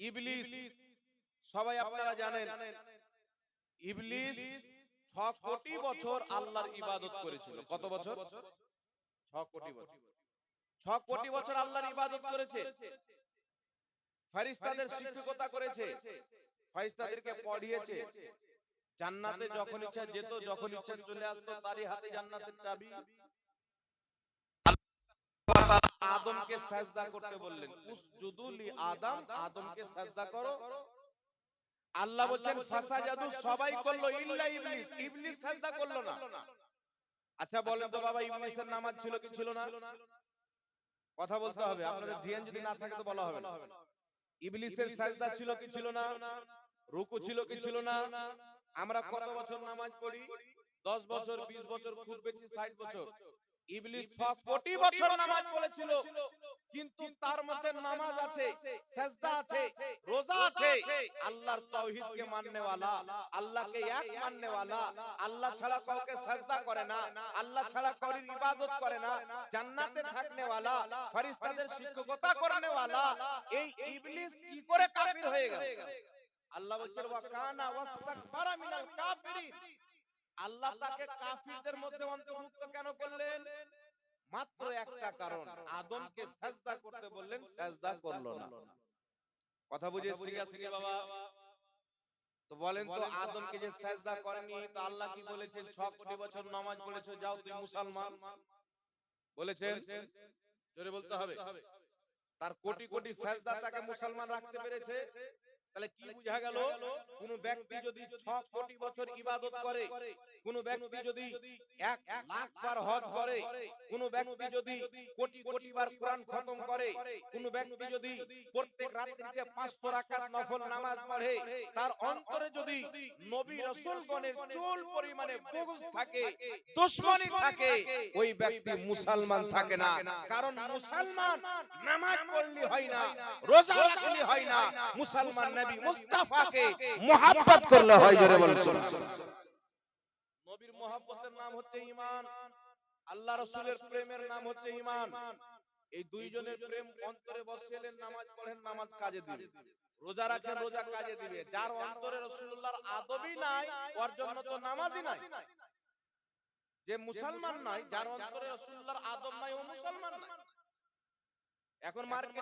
ইবলিস সবাই আপনারা জানেন ইবলিস ছ কোটি বছর আল্লাহর ইবাদত করেছিল। কত বছর? ছ কোটি বছর। ছ কোটি বছর। আল্লাহর ইবাদত করেছে। ফারিস্তাদের শিক্ষকতা করেছে। ফারিস্তাদেরকে পড়িয়েছে। জান্নাতে যখন ইচ্ছা যেত যখন ইচ্ছা চলে আসতো তারই হাতে জান্নাতের চাবি। আদমকে সাজদা করতে বললেন। উসজুদুলি আদম আদমকে সাজদা করো। আল্লাহ বলছেন ফাসাজাদু সবাই করল ইল্লা ইবলিস। ইবলিস। সাজদা করল না। আচ্ছা বলেন তো বাবা ইবলিসের নামাজ ছিল কি ছিল না? কথা বলতে হবে আপনাদের ধ্যান যদি না থাকে তো বলা হবে না। ইবলিসের সাজদা ছিল কি ছিল না? রুকু ছিল কি ছিল না? আমরা কত বছর নামাজ পড়ি? 10 বছর 20 বছর খুব বেশি 60 বছর। ইবলিস 6 কোটি বছর নামাজ পড়েছিল কিন্তু তার মধ্যে নামাজ আছে সেজদা আছে রোজা আছে আল্লাহর তাওহীদকে মাননে वाला আল্লাহকে এক মাননে वाला আল্লাহ ছাড়া কাউকে সেজদা করে না আল্লাহ ছাড়া কারোর ইবাদত করে না জান্নাতে থাকনে वाला ফেরেশতাদের শিক্ষকতা করনে वाला এই ইবলিস কি করে কাফির হয়ে গেল আল্লাহ বলছেন ওয়া কানা ওয়াস্তাকবারা মিনাল কাফিরিন আল্লাহ তাকে কাফিরদের মধ্যে অন্তর্ভুক্ত কেন করলেন মাত্র একটা কারণ আদমকে সাজদা করতে বললেন সাজদা করল না। কথা বুঝে শিখা শিখে বাবা। তো বলেন তো আদমকে যে সাজদা করেনি তো আল্লাহ কি বলেছেন? 6 কোটি বছর নামাজ পড়েছো যাও তুমি মুসলমান। বলেছেন? জোরে বলতে হবে। তার কোটি কোটি সাজদা তাকে মুসলমান রাখতে পেরেছে। তাহলে কি বুঝা গেল? কোন ব্যক্তি যদি 6 কোটি বছর ইবাদত করে কোন ব্যক্তি যদি এক লাখ বার হজ করে কোন ব্যক্তি যদি কোটি কোটি বার কোরআন খতম করে কোন ব্যক্তি যদি প্রত্যেক রাত্রিতে 500 রাকাত নফল নামাজ পড়ে তার অন্তরে যদি নবী রাসূলগণের চুল পরিমাণে বুগজ থাকে দুশমনী থাকে ওই ব্যক্তি মুসলমান থাকে না কারণ মুসলমান নামাজ পড়লি হয় না রোজা রাখলি হয় না। মুসলমান নবী মুস্তাফাকে মোহাব্বত করলে হয় জোরে বলুন নবীর মোহাব্বতের নাম হচ্ছে ঈমান। আল্লাহ রাসূলের প্রেমের নাম হচ্ছে ঈমান। এই দুইজনের প্রেম অন্তরে বসিয়েলেন নামাজ পড়েন নামাজ কাজে দিবে। রোজা রাখেন রোজা কাজে দিবে। যার অন্তরে রাসূলুল্লাহর আদবই নাই ওর জন্য তো নামাজই নাই। যে মুসলমান নাই যার অন্তরে রাসূলুল্লাহর আদব নাই ও মুসলমান নাই। এখন মার্কেট